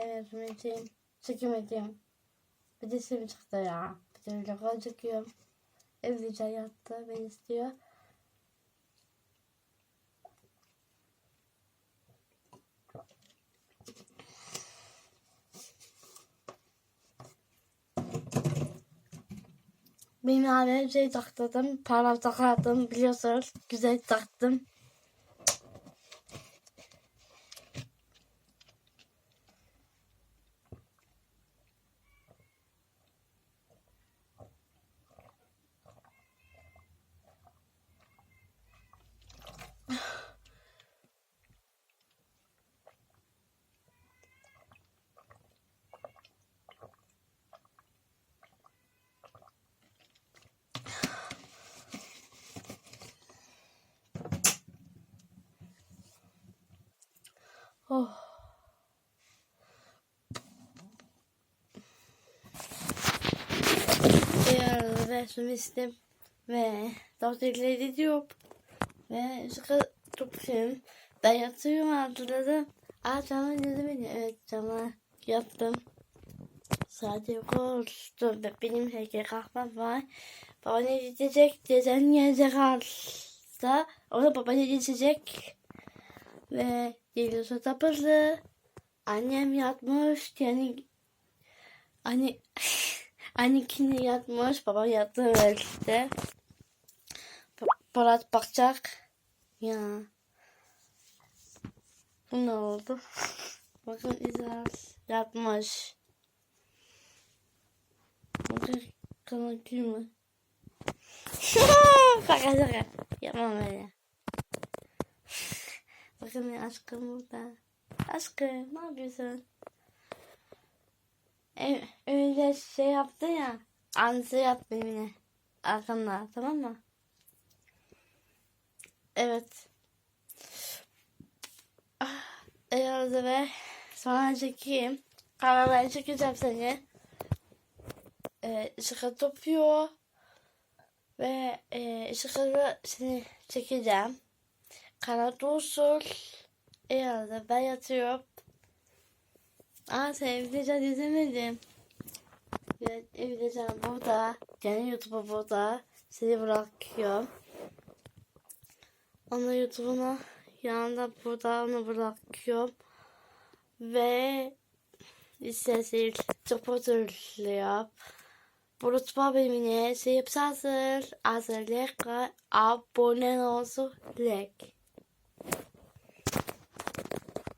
Hem edeyim. Çekemediğim. Bir de sim çıktı ya. Bir de vlog çekiyorum. Evlice yattı. Beni istiyor. Benim şey taktım. Para takardım biliyorsunuz. Güzel taktım. Oh. Yarın ve sumistim ve doktorları diyor ve sıkı tutmuşum. Ben yatıyorum hatırladım. Aa cama dedim beni. Evet cama yattım. Sadece konuştum ve benim heykel kahvem var. Baba ne diyecek? Deden gelecek alsa. O da baba ne diyecek? Ve geliyorsa tapırlı. Annem yatmış. Yani anne annekini yatmış. Baba yattı belki Polat bakacak. Ya. Bu ne oldu? Bakın İzaz yatmış. Bakın kana gülme. şaka şaka. Yapmam öyle. Bakın aşkım burada. Aşkım ne yapıyorsun? E, öyle şey yaptı ya. Annesi yat benimle. Arkamda tamam mı? Evet. Ah, Eğer ve sonra çekeyim. Kamerayı çekeceğim seni. Ee, ışığı topuyor. Ve e, ışığı seni çekeceğim. Kanat usul. Eğer ben yatıyorum. Aa sevdiceğim izlemedim. Evdeceğim burada. Yani YouTube'a burada. Seni bırakıyorum. Onu YouTube'una yanında burada onu bırakıyorum. Ve isterseniz çok hatırlıyor. Unutma benimle. Sevip hazır. Hazırlıkla abone olsun. Like.